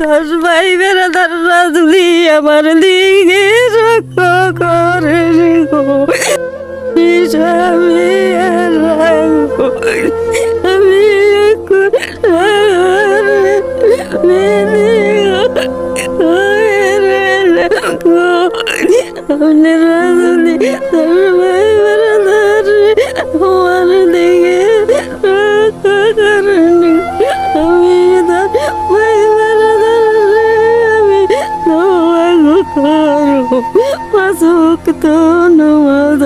দশ ভাই বেড়াদাররা যদি আমার দিকে রক্ষা করে আমি। আমি আপনারা পাঁচক তো নামাজ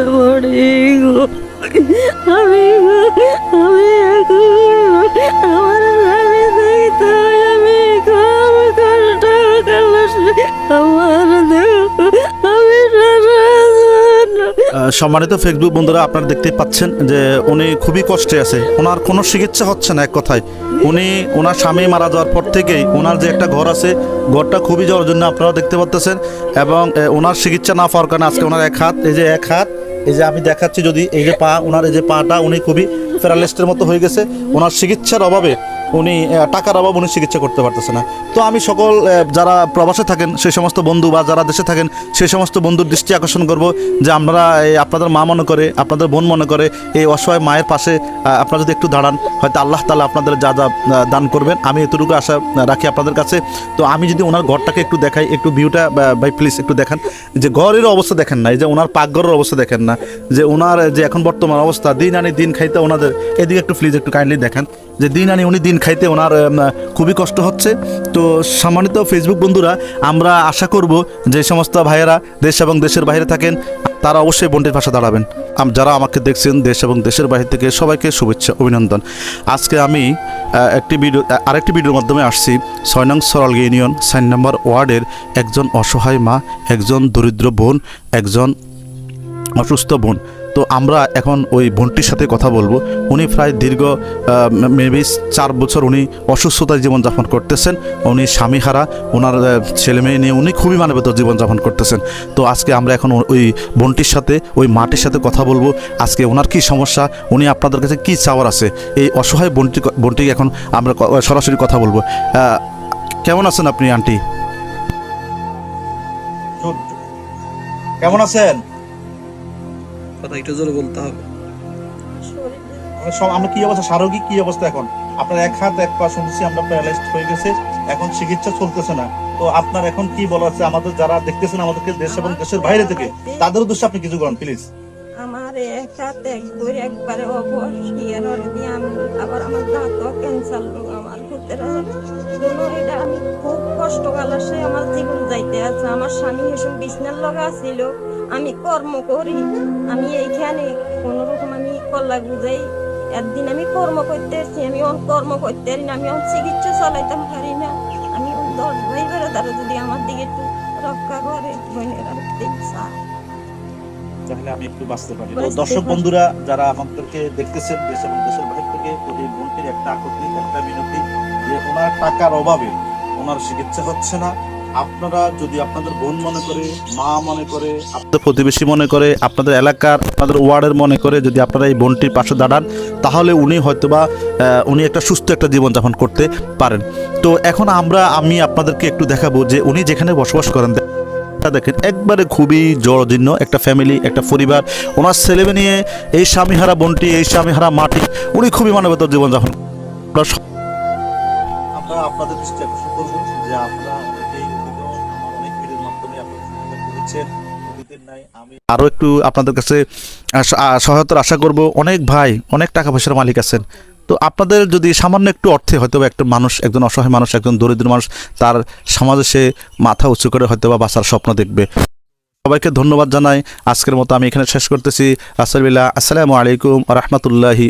সম্মানিত ফেসবুক বন্ধুরা, আপনারা দেখতে পাচ্ছেন যে উনি খুবই কষ্টে আছে। ওনার কোনো চিকিৎসা হচ্ছে না এক কথায়। উনি, ওনার স্বামী মারা যাওয়ার পর থেকেই ওনার যে একটা ঘর আছে, ঘরটা খুবই যাওয়ার জন্য আপনারা দেখতে পাচ্ছেন এবং ওনার চিকিৎসা না পাওয়ার কারণে আজকে ওনার এক হাত, এই যে এক হাত, এই যে আমি দেখাচ্ছি যদি, এই যে পা, ওনার এই যে পাটা, উনি খুবই প্যারালিস্টের মতো হয়ে গেছে। ওনার চিকিৎসার অভাবে উনি টাকার অভাব উনি চিকিৎসা করতে পারতেছে না। তো আমি সকল যারা প্রবাসে থাকেন, সেই সমস্ত বন্ধু বা যারা দেশে থাকেন, সেই সমস্ত বন্ধুর দৃষ্টি আকর্ষণ করব যে এই, আপনাদের মা মনে করে, আপনাদের বোন মনে করে, এই অসহায় মায়ের পাশে আপনারা যদি একটু দাঁড়ান, হয়তো আল্লাহ তালা আপনাদের যা যা দান করবেন। আমি এতটুকু আশা রাখি আপনাদের কাছে। তো আমি যদি ওনার ঘরটাকে একটু দেখাই, একটু ভিউটা ভাই প্লিজ একটু দেখান। যে ঘরের অবস্থা দেখেন না এই যে ওনার পাকঘরের অবস্থা দেখেন না, যে ওনার, যে এখন বর্তমান অবস্থা, দিন আনি দিন খাইতে ওনাদের, এদিকে একটু প্লিজ একটু কাইন্ডলি দেখেন, যে দিন আনি উনি দিন খাইতে ওনার খুবই কষ্ট হচ্ছে। তো সম্মানিত ফেসবুক বন্ধুরা, আমরা আশা করব যে সমস্ত ভাইয়েরা দেশ এবং দেশের বাইরে থাকেন, তারা অবশ্যই বোনটির পাশে দাঁড়াবেন। যারা আমাকে দেখছেন দেশ এবং দেশের বাইরে থেকে, সবাইকে শুভেচ্ছা, অভিনন্দন। আজকে আমি একটি ভিডিও আরেকটি ভিডিওর মাধ্যমে আসছি। ছয় নং সরল ইউনিয়ন, সাইন নম্বর ওয়ার্ডের একজন অসহায় মা, একজন দরিদ্র বোন, একজন অসুস্থ বোন। তো আমরা এখন ওই বোনটির সাথে কথা বলব। উনি প্রায় দীর্ঘ মেবি চার বছর উনি অসুস্থতায় জীবনযাপন করতেছেন। উনি স্বামীহারা ওনার ছেলে মেয়ে নিয়ে উনি খুবই মানবেতর জীবনযাপন করতেছেন। তো আজকে আমরা এখন ওই বোনটির সাথে, ওই মাটির সাথে কথা বলব। আজকে ওনার কি সমস্যা, উনি আপনাদের কাছে কি চাওয়ার আছে? এই অসহায় বোনটি বোনটি এখন আমরা সরাসরি কথা বলব। কেমন আছেন আপনি, আন্টি? কেমন আছেন? কথা একটু জোরে বলতে হবে। সব আমরা কি অবস্থা? শারীরিক কি অবস্থা এখন? আপনার এক হাত এক পা শুনছি আমরা প্যারালাইজড হয়ে গেছে এখন চিকিৎসা চলতেছে না। তো আপনার এখন কি বলার আছে? আমাদের যারা দেখতেছেন আমাদেরকে দেশ এবং দেশের বাইরে থেকে তাদের উদ্দেশ্যে আপনি কিছু করেন প্লিজ আমার এক হাতে এক দুই একবারে অবশ ইয়ার আমি আবার আমার দাঁতও ক্যান্সার আমার এটা আমি খুব কষ্ট সে আমার জীবন যাইতে আছে। আমার স্বামী এসব বিছনার লগা ছিল আমি কর্ম করি। আমি এইখানে কোন রকম আমি কল্লা বুঝাই একদিন আমি কর্ম করতে এসেছি আমি অন কর্ম করতে পারি না আমি অন চিকিৎসা চালাইতাম পারি না। আমি দশ ভাই বেড়াদারা যদি আমার দিকে একটু রক্ষা করে বোনেরা দেখছা তাহলে আমি একটু বাঁচতে পারি। তো দর্শক বন্ধুরা যারা আমাদেরকে দেখতেছেন দেশ এবং দেশের বাইরে থেকে তো এই বোনটির একটা আকর্ষণ একটা মিনতি যে ওনার টাকার অভাবে ওনার চিকিৎসা হচ্ছে না। আপনারা যদি আপনাদের বোন মনে করে, মা মনে করে, আপনাদের প্রতিবেশী মনে করে, আপনাদের এলাকার, আপনাদের ওয়ার্ডের মনে করে যদি আপনারা এই বোনটির পাশে দাঁড়ান, তাহলে উনি হয়তোবা উনি একটা সুস্থ একটা জীবনযাপন করতে পারেন। তো এখন আমরা, আমি আপনাদেরকে একটু দেখাবো যে উনি যেখানে বসবাস করেন দেখেন, একবারে খুবই জড়জীর্ণ একটা ফ্যামিলি একটা পরিবার। ওনার ছেলেমেয়ে নিয়ে এই স্বামীহারা বোনটি, এই স্বামীহারা মাটি, উনি খুবই মানবতার জীবনযাপন আপনাদের দৃষ্টি আকর্ষণ করব যে আপনারা আরও একটু আপনাদের কাছে সহায়তার আশা করব। অনেক ভাই, অনেক টাকা পয়সার মালিক আছেন। তো আপনাদের যদি সামান্য একটু অর্থে হয়তো একটা মানুষ, একজন অসহায় মানুষ, একজন দরিদ্র মানুষ, তার সমাজে সে মাথা উঁচু করে হয়তো বা বাঁচার স্বপ্ন দেখবে। সবাইকে ধন্যবাদ জানাই। আজকের মতো আমি এখানে শেষ করতেছি। আসসালামু আলাইকুম রহমতুল্লাহি